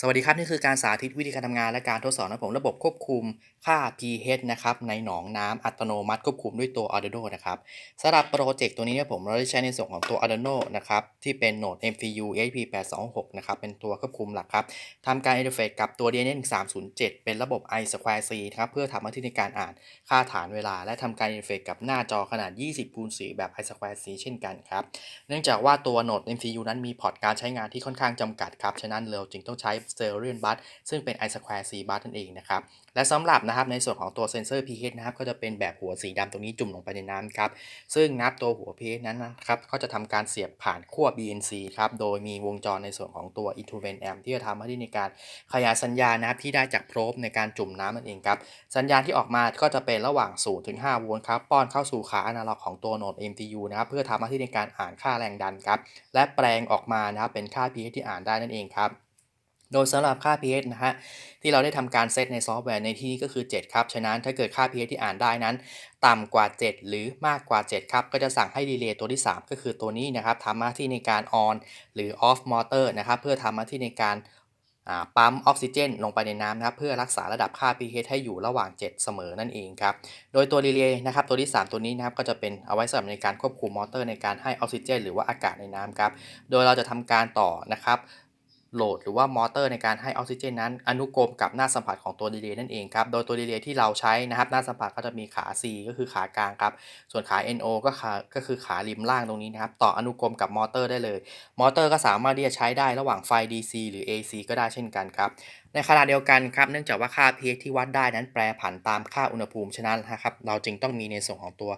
สวัสดีครับ นี่คือการสาธิตวิธีการทำงานและการทดสอบนะผมระบบควบคุมค่า pH นะครับในหนองน้ำอัตโนมัติควบคุมด้วยตัว Arduino นะครับสำหรับโปรเจกต์ตัวนี้เนี่ยผมเราได้ใช้ในส่วนของตัว Arduino นะครับที่เป็นโหนด MCU ESP826 นะครับเป็นตัวควบคุมหลักครับทำการอินเทอร์เฟซกับตัว DNS 307 เป็นระบบ I2C นะครับเพื่อทำหน้าที่ในการอ่านค่าฐานเวลา และทำการอินเทอร์เฟซกับหน้าจอขนาด 20คูณ4แบบ I2C เช่นกันครับเนื่องจากว่าตัวโหนด MCU นั้นมีพอร์ตการใช้งานที่ค่อนข้างจำกัดครับฉะนั้นเราจึงต้องใช้ Stereo Bus ซึ่งเป็น i square c bus นั่นเองนะครับ และสำหรับนะครับในส่วนของตัวเซนเซอร์ pH นะครับก็จะเป็นแบบหัวสีดำตรงนี้จุ่มลงไปในน้ำครับ ซึ่งนับตัวหัว pH นั้นนะครับก็จะทำการเสียบผ่านขั้ว BNC ครับ โดยมีวงจรในส่วนของตัว interval amp ที่จะทำหน้าที่ในการขยายสัญญาณนะครับที่ได้จากโพรบในการจุ่มน้ำนั่นเองครับ สัญญาณที่ออกมาก็จะเป็นระหว่าง0ถึง5โวลต์ครับป้อนเข้าสู่ขาอนาล็อกของตัวโหนด MTU นะครับเพื่อทำหน้าที่ในการอ่านค่าแรงดันครับและแปลงออกมานะครับเป็นค่า pH ที่อ่านได้นั่นเองครับ โดยสำหรับค่า pH นะฮะที่เราได้ทำการเซตในซอฟต์แวร์ในที่นี้ก็คือ 7 ครับ ฉะนั้นถ้าเกิดค่า pH ที่อ่านได้นั้น ต่ำกว่า 7 หรือมากกว่า 7 ครับ ก็จะสั่งให้รีเลย์ตัวที่ 3 ก็คือตัวนี้นะครับทำหน้าที่ในการ on หรือ off motor นะครับเพื่อทำหน้าที่ในการปั๊มออกซิเจน ลงไปในน้ำนะครับเพื่อรักษาระดับค่า pH ให้อยู่ระหว่าง 7 เสมอนั่นเองครับ โดยตัวรีเลย์นะครับตัวที่ 3 ตัวนี้นะครับก็จะเป็นเอาไว้สำหรับในการควบคุมมอเตอร์ในการให้ออกซิเจน หรือว่าอากาศในน้ำครับ โดยเราจะทำการต่อนะครับ โหลดหรือว่ามอเตอร์ในการให้ออกซิเจนนั้น อนุกรมกับหน้าสัมผัสของตัวดีเลย์นั่นเองครับ โดยตัวดีเลย์ที่เราใช้นะครับ หน้าสัมผัสก็จะมีขา C ก็คือขากลางครับ ส่วนขา NO ก็ขาก็คือขาริมล่างตรงนี้นะครับ ต่ออนุกรมกับมอเตอร์ได้เลย มอเตอร์ก็สามารถที่จะใช้ได้ระหว่างไฟ DC หรือ AC ก็ได้เช่นกันครับ ในขณะเดียวกันครับ เนื่องจากว่าค่า pH ที่วัดได้นั้นแปรผันตามค่าอุณหภูมิ ฉะนั้นนะครับ เราจึงต้องมีในส่วนของตัว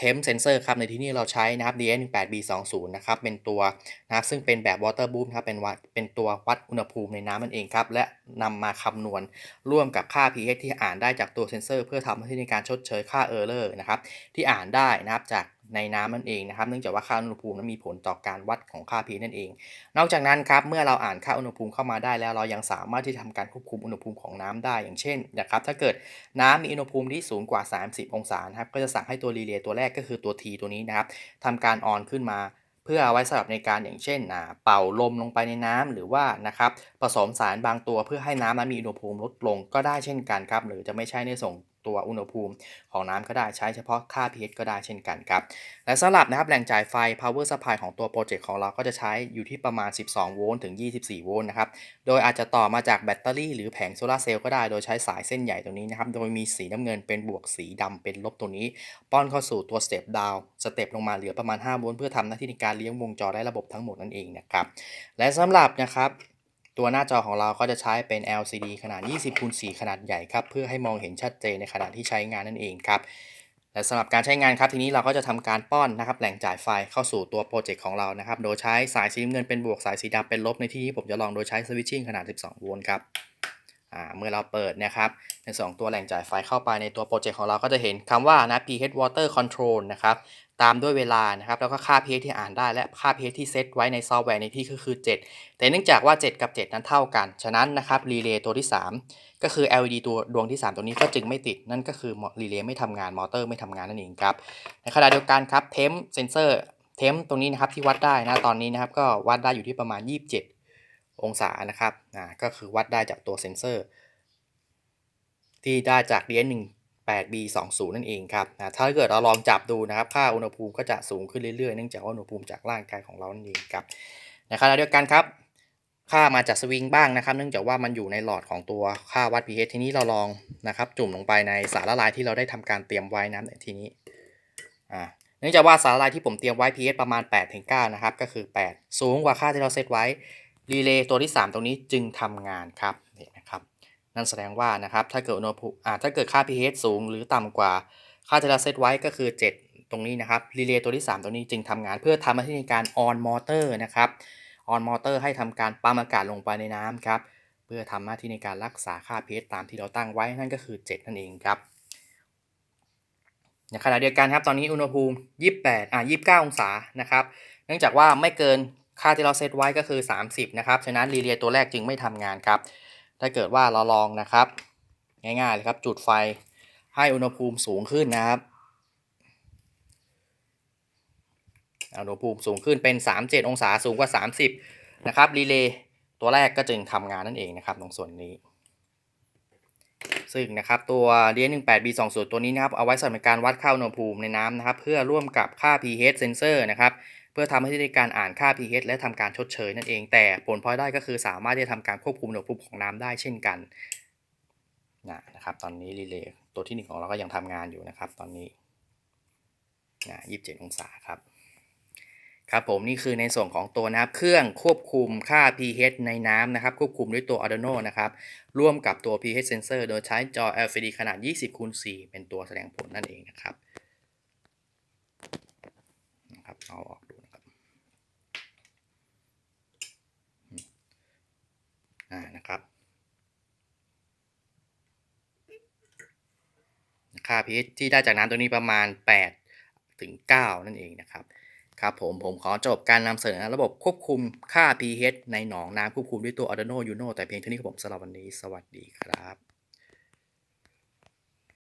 temp sensor ครับในที่นี้เราใช้นะครับ DS18B20 นะครับเป็นตัวนะครับซึ่งเป็นแบบ water boom ครับเป็นวัดเป็นตัววัดอุณหภูมิในน้ำมันเองครับ และนำมาคำนวณร่วมกับค่า pH ที่อ่านได้จากตัวเซนเซอร์ เพื่อทำหน้าที่ในการชดเชยค่า error นะครับที่อ่านได้นะครับจาก ในน้ำนั่นเองนะครับ เนื่องจากว่าค่าอุณหภูมินั้นมีผลต่อการวัดของค่า pH นั่นเอง นอกจากนั้นครับเมื่อเราอ่านค่าอุณหภูมิเข้ามาได้แล้ว เรายังสามารถที่ทำการควบคุมอุณหภูมิของน้ำได้ อย่างเช่นนะครับ ถ้าเกิดน้ำมีอุณหภูมิที่สูงกว่า 30 องศาครับก็จะสั่งให้ตัวรีเลย์ตัวแรกก็คือตัว T ตัวนี้นะครับทำการออนขึ้นมาเพื่อเอาไว้สำหรับในการอย่างเช่นเป่าลมลงไปในน้ำหรือว่านะครับผสมสารบางตัวเพื่อให้น้ำนั้นมีอุณหภูมิลดลงก็ได้เช่นกันครับ หรือจะไม่ใช่ในส่ง ตัวอุณหภูมิของน้ำก็ได้ใช้เฉพาะค่า pH ก็ได้เช่นกันครับ และสำหรับนะครับแหล่งจ่ายไฟ power supply ของตัวโปรเจกต์ของเราก็จะใช้อยู่ที่ประมาณ 12 โวลต์ถึง 24 โวลต์นะครับ โดยอาจจะต่อมาจากแบตเตอรี่หรือแผงโซลาเซลล์ก็ได้ โดยใช้สายเส้นใหญ่ตัวนี้นะครับ โดยมีสีน้ำเงินเป็นบวกสีดำเป็นลบตัวนี้ ป้อนเข้าสู่ตัวสเต็ปดาวสเต็ปลงมาเหลือประมาณ 5 โวลต์เพื่อทำหน้าที่ในการเลี้ยงวงจรได้ระบบทั้งหมดนั่นเองนะครับ และสำหรับนะครับ ตัวหน้าจอของเราก็จะใช้เป็น LCD ขนาด 20คูณ4ขนาดใหญ่ครับ เพื่อให้มองเห็นชัดเจนในขณะที่ใช้งานนั่นเองครับและสำหรับการใช้งานครับทีนี้เราก็จะทำการป้อนนะครับแหล่งจ่ายไฟเข้าสู่ตัวโปรเจกต์ของเรานะครับ โดยใช้สายสีเงินเป็นบวกสายสีดำเป็นลบในที่นี้ผมจะลองโดยใช้สวิตชิ่งขนาด 12 โวลต์ครับ เมื่อเราเปิดนะครับในสองตัวแหล่งจ่ายไฟเข้าไปในตัวโปรเจกต์ของเราก็จะเห็นคำว่านะ pH water control นะครับตามด้วยเวลานะครับแล้วก็ค่า pH ที่อ่านได้และค่า pH ที่เซตไว้ในซอฟต์แวร์ในที่ก็คือ 7 แต่เนื่องจากว่า 7 กับ 7 นั้นเท่ากัน ฉะนั้นนะครับรีเลย์ตัวที่ 3 ก็คือ LED ตัวดวงที่ 3 ตัวนี้ก็จึงไม่ติด นั่นก็คือรีเลย์ไม่ทำงานมอเตอร์ไม่ทำงานนั่นเองครับในขณะเดียวกันครับเทมเซนเซอร์เทมตรงนี้นะครับที่วัดได้นะตอนนี้นะครับก็วัดได้อยู่ที่ประมาณ 27 องศานะครับอ่าก็คือวัดได้จากตัวเซนเซอร์ ที่ได้จาก DS1 8B20 นั่นเองครับนะถ้าเกิดเราลองจับดูนะครับ ค่าอุณหภูมิก็จะสูงขึ้นเรื่อยๆ เนื่องจากว่าอุณหภูมิจากร่างกายของเรานั่นเองครับในขณะเดียวกันครับ ค่ามาจากสวิงบ้างนะครับ เนื่องจากว่ามันอยู่ในหลอดของตัวค่าวัด pH ทีนี้เราลองนะครับจุ่มลงไปในสารละลายที่เราได้ทำการเตรียมไว้นะในทีนี้อ่าเนื่องจากว่าสารละลายที่ผมเตรียมไว้ pH ประมาณ8-9นะครับก็คือ 8 สูงกว่าค่าที่เราเซตไว้ รีเลย์ตัวที่ 3 ตรงนี้จึงทำงานครับนี่นะครับ นั่นแสดงว่านะครับถ้าเกิดอุณหภูมิอ่าถ้าเกิดค่า pH สูงหรือต่ำกว่าค่าที่เราเซตไว้ก็คือ 7 ตรงนี้นะครับรีเลย์ตัวที่ 3ตัวนี้จึงทำงาน เพื่อทำหน้าที่ในการ on motor นะครับ on motor ให้ทำการปั๊มอากาศลงไปในน้ำครับเพื่อทำหน้าที่ในการรักษาค่า pH ตามที่เราตั้งไว้นั่นก็คือ 7 นั่นเองครับในขณะเดียวกันครับตอนนี้อุณหภูมิ 28 อ่า 29 องศานะครับ เนื่องจากว่าไม่เกิน ค่าที่เราเซตไว้ก็คือ 30 นะครับ ฉะนั้นรีเลย์ตัวแรกจึงไม่ทำงานครับ ถ้าเกิดว่าเราลองนะครับ ง่ายๆเลยครับ จุดไฟให้อุณหภูมิสูงขึ้นนะครับอุณหภูมิสูงขึ้นเป็น 37 องศาสูงกว่า 30 นะครับรีเลย์ตัวแรกก็จึงทำงานนั่นเองนะครับตรงส่วนนี้ ซึ่งนะครับตัว DS18B20 ตัวนี้นะครับเอาไว้สำหรับการวัดค่าอุณหภูมิในน้ำนะครับเพื่อร่วมกับค่า pH sensor นะครับเพื่อทำให้ได้การอ่านค่า pH และทำการชดเชยนั่นเอง แต่ผลพลอยได้ก็คือสามารถที่จะทำการควบคุมอุณหภูมิของน้ำได้เช่นกันนะนะครับตอนนี้รีเลย์ตัวที่หนึ่งของเราก็ยังทำงานอยู่นะครับตอนนี้นะ27 องศาครับ ครับผมนี่คือในส่วนของตัวนะครับเครื่องควบคุมค่า pH ในน้ำนะครับ ควบคุมด้วยตัว Arduino นะครับร่วมกับตัว pH sensor โดยใช้จอ LCD ขนาด 20คูณ4เป็นตัวแสดงผลนั่นเองนะครับนะครับเอาออกดูนะครับอ่านะครับค่า pH ที่ได้จากน้ำตัวนี้ประมาณ8ถึง9นั่นเองนะครับ ครับผมผมขอจบการนำเสนอระบบควบคุมค่า pH ในหนองน้ำควบคุมด้วยตัว Arduino Uno แต่เพียงเท่านี้ครับผมสำหรับวันนี้ สวัสดีครับ